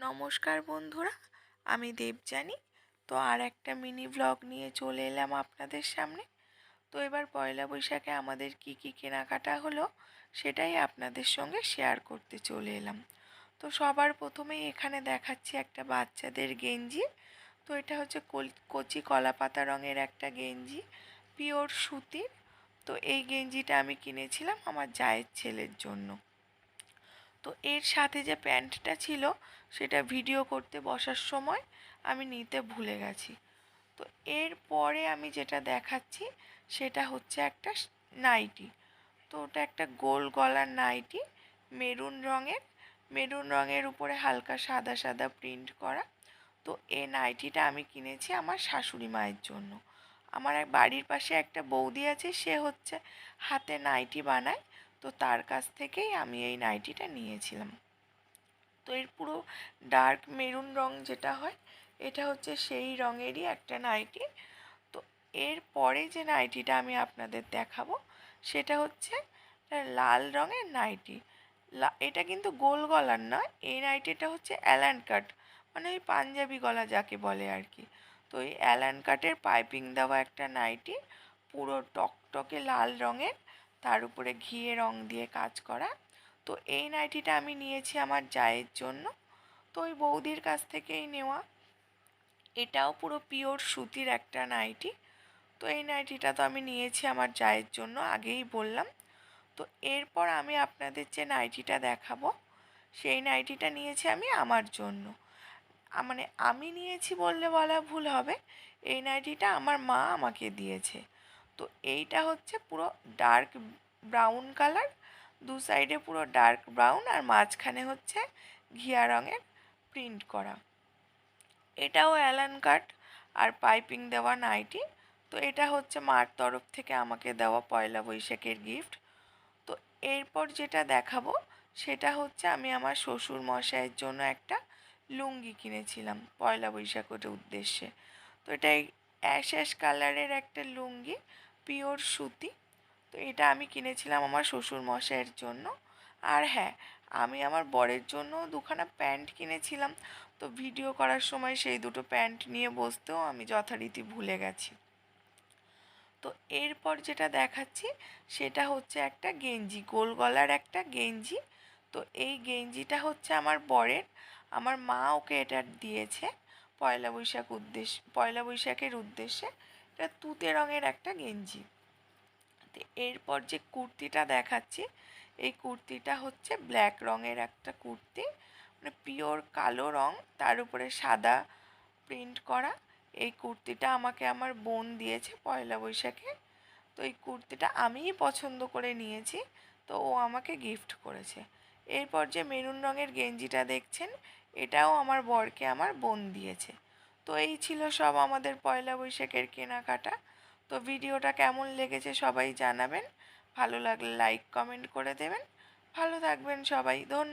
নমস্কার বন্ধুরা, আমি দেবজানি তো আর একটা মিনি ব্লগ নিয়ে চলে এলাম আপনাদের সামনে। তো এবার পয়লা বৈশাখে আমাদের কি কি কেনাকাটা হলো, সেটাই আপনাদের সঙ্গে শেয়ার করতে চলে এলাম। তো সবার প্রথমেই এখানে দেখাচ্ছি একটা বাচ্চাদের গেঞ্জি। তো এটা হচ্ছে কচি কলা পাতা রঙের একটা গেঞ্জি, পিওর সুতির। তো এই গেঞ্জিটা আমি কিনেছিলাম আমার জায়ের ছেলের জন্য। তো এর সাথে যে প্যান্টটা ছিল, সেটা ভিডিও করতে বসার সময় আমি নিতে ভুলে গেছি। তো এরপরে আমি যেটা দেখাচ্ছি, সেটা হচ্ছে একটা নাইটি। তো ওটা একটা গোল গলার নাইটি, মেরুন রঙের। মেরুন রঙের উপরে হালকা সাদা সাদা প্রিন্ট করা। তো এই নাইটিটা আমি কিনেছি আমার শাশুড়ি মায়ের জন্য। আমার এক বাড়ির পাশে একটা বৌদি আছে, সে হচ্ছে হাতে নাইটি বানায়। তো তার কাছ থেকেই আমি এই নাইটিটা নিয়েছিলাম। তো এর পুরো ডার্ক মেরুন রং যেটা হয়, এটা হচ্ছে সেই রঙেরই একটা নাইটি। তো এর পরে যে নাইটিটা আমি আপনাদের দেখাবো, সেটা হচ্ছে লাল রঙের নাইটি। এটা কিন্তু গোল গলার নয়, এই নাইটিটা হচ্ছে অ্যালান কাট মানে ওই পাঞ্জাবি গলা যাকে বলে আর কি। তো এই অ্যালান কাটের পাইপিং দেওয়া একটা নাইটি, পুরো টকটকে লাল রঙের তার উপরে ঘিয়ে রং দিয়ে কাজ করা। তো এই নাইটিটা আমি নিয়েছি আমার জায়ের জন্য। তো ওই বৌদির কাছ থেকেই নেওয়া। এটাও পুরো পিওর সুতির একটা নাইটি। তো এই নাইটিটা তো আমি নিয়েছি আমার জায়ের জন্য, আগেই বললাম। তো এরপর আমি আপনাদের যে নাইটিটা দেখাবো, সেই নাইটিটা নিয়েছি আমি আমার জন্য। মানে আমি নিয়েছি বললে বলা ভুল হবে। এই নাইটিটা আমার মা আমাকে দিয়েছে। তো এইটা হচ্ছে পুরো ডার্ক ব্রাউন কালার দু সাইডে পুরো ডার্ক ব্রাউন আর মাঝখানে হচ্ছে ঘিয়া রঙের প্রিন্ট করা। এটাও অ্যালান কাট আর পাইপিং দেওয়া নাইটি। তো এটা হচ্ছে মার তরফ থেকে আমাকে দেওয়া পয়লা বৈশাখের গিফট তো এরপর যেটা দেখাবো, সেটা হচ্ছে আমি আমার শ্বশুর মশাইয়ের জন্য একটা লুঙ্গি কিনেছিলাম পয়লা বৈশাখের উদ্দেশ্যে। তো এটা অ্যাশ অ্যাশ কালারের একটা লুঙ্গি। পিওর সুতি। তো এটা আমি কিনেছিলাম আমার শ্বশুর মশাইয়ের জন্য। আর হ্যাঁ আমি আমার বরের জন্য দুখানা প্যান্ট কিনেছিলাম। তো ভিডিও করার সময় সেই দুটো প্যান্ট নিয়ে বসতেও আমি যথারীতি ভুলে গেছি। তো এরপর যেটা দেখাচ্ছি, সেটা হচ্ছে একটা গেঞ্জি, গোল গলার একটা গেঞ্জি। তো এই গেঞ্জিটা হচ্ছে আমার বরের। আমার মা ওকে এটা দিয়েছে পয়লা বৈশাখ উদ্দেশ্য পয়লা বৈশাখের উদ্দেশ্যে। এটা তুতে রঙের একটা গেঞ্জি। এরপর যে কুর্তিটা দেখাচ্ছি, এই কুর্তিটা হচ্ছে ব্ল্যাক রঙের একটা কুর্তি। মানে পিওর কালো রং, তার উপরে সাদা প্রিন্ট করা। এই কুর্তিটা আমাকে আমার বোন দিয়েছে পয়লা বৈশাখে। তো এই কুর্তিটা আমিই পছন্দ করে নিয়েছি, তো ও আমাকে গিফট করেছে। এরপর যে মেরুন রঙের গেঞ্জিটা দেখছেন, এটাও আমার বরকে আমার বোন দিয়েছে। তো এই ছিল সব আমাদের পয়লা বৈশাখের কেনাকাটা। তো ভিডিওটা কেমন লেগেছে সবাই জানাবেন। ভালো লাগলে লাইক কমেন্ট করে দেবেন। ভালো থাকবেন সবাই। ধন্যবাদ।